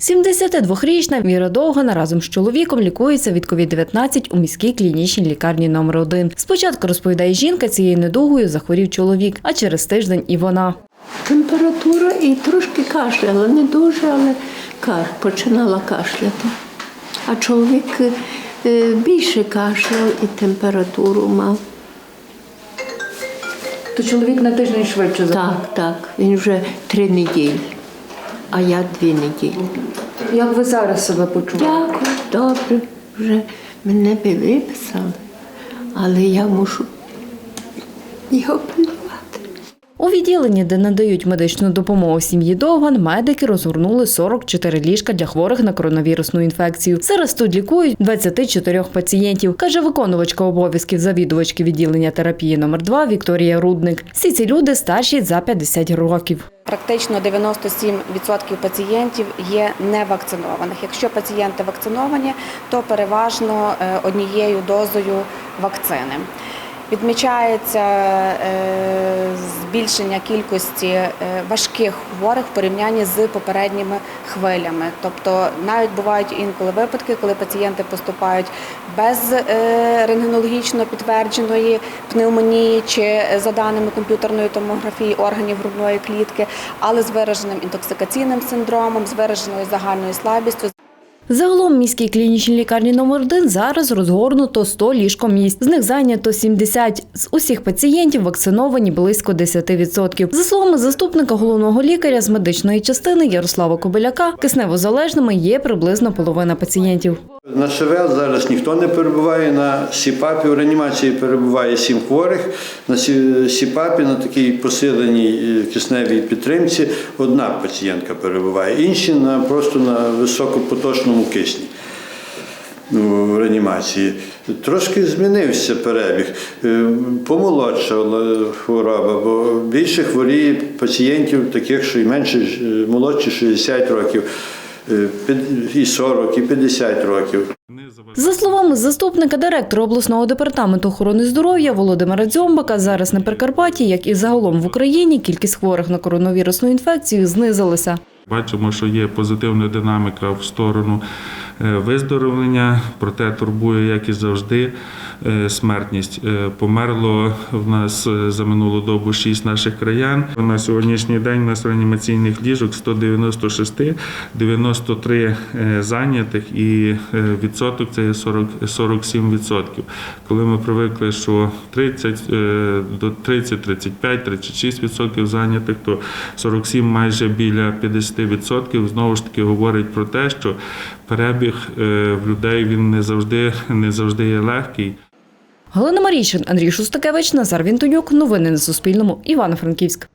72-річна Віра Довгана разом з чоловіком лікується від COVID-19 у міській клінічній лікарні номер 1 Спочатку розповідає жінка, цією недугою захворів чоловік, а через тиждень і вона. Температура і трошки кашляла, не дуже, але ка- починала кашляти. А чоловік е, більше кашляв і температуру мав. То чоловік на тиждень швидше Так, так. Він вже три неділі, а я дві неділі. Як ви зараз себе почуваєте? Дякую, добре. Вже мене би виписали, але я мушу його пильнувати. У відділенні, де надають медичну допомогу сім'ї Довган, медики розгорнули 44 ліжка для хворих на коронавірусну інфекцію. Зараз тут лікують 24 пацієнтів, каже виконувачка обов'язків завідувачки відділення терапії номер 2 Вікторія Рудник. Всі ці люди старші за 50 років. Практично 97% пацієнтів є невакцинованих. Якщо пацієнти вакциновані, то переважно е, однією дозою вакцини. Відмічається е, збільшення кількості е, важких хворих в порівнянні з попередніми хвилями. Тобто навіть бувають інколи випадки, коли пацієнти поступають без е, рентгенологічно підтвердженої пневмонії чи за даними комп'ютерної томографії органів грудної клітки, але з вираженим інтоксикаційним синдромом, з вираженою загальною слабістю. Загалом в міській клінічній лікарні номер 1 зараз розгорнуто 100 ліжкомісць. З них зайнято 70. З усіх пацієнтів вакциновані близько 10%. За словами заступника головного лікаря з медичної частини Ярослава Кобиляка, кисневозалежними є приблизно половина пацієнтів. На ШВЛ зараз ніхто не перебуває. На СІПАПі в реанімації перебуває сім хворих. На Сі- СІПАПі на такій посиленій е, кисневій підтримці одна пацієнтка перебуває. Інші на просто на високопоточному кисні. ну, В реанімації трошки змінився перебіг, Е, помолодшала хвороба, бо більше хворіє пацієнтів, таких, що й менше е, молодші 60 років, е, і 40, і 50 років. За словами заступника директора обласного департаменту охорони здоров'я Володимира Дзьомбака, зараз на Прикарпатті, як і загалом в Україні, кількість хворих на коронавірусну інфекцію знизилася. Бачимо, що є позитивна динаміка в сторону е, виздоровлення, проте турбує, як і завжди, смертність. Е, Померло в нас е, за минулу добу 6 наших краян. На сьогоднішній день у нас реанімаційних ліжок 196, 93 е, зайнятих і е, відсоток це є 40, 47 відсотків. Коли ми привикли, що 30 е, до 30, 35, 36 відсотків зайнятих, то 47 майже біля 50 відсотків знову ж таки говорить про те, що перебіг е, в людей він не завжди не завжди є легкий. Галина Марійчин, Андрій Шустакевич, Назар Вінтонюк. Новини на Суспільному. Івано-Франківськ.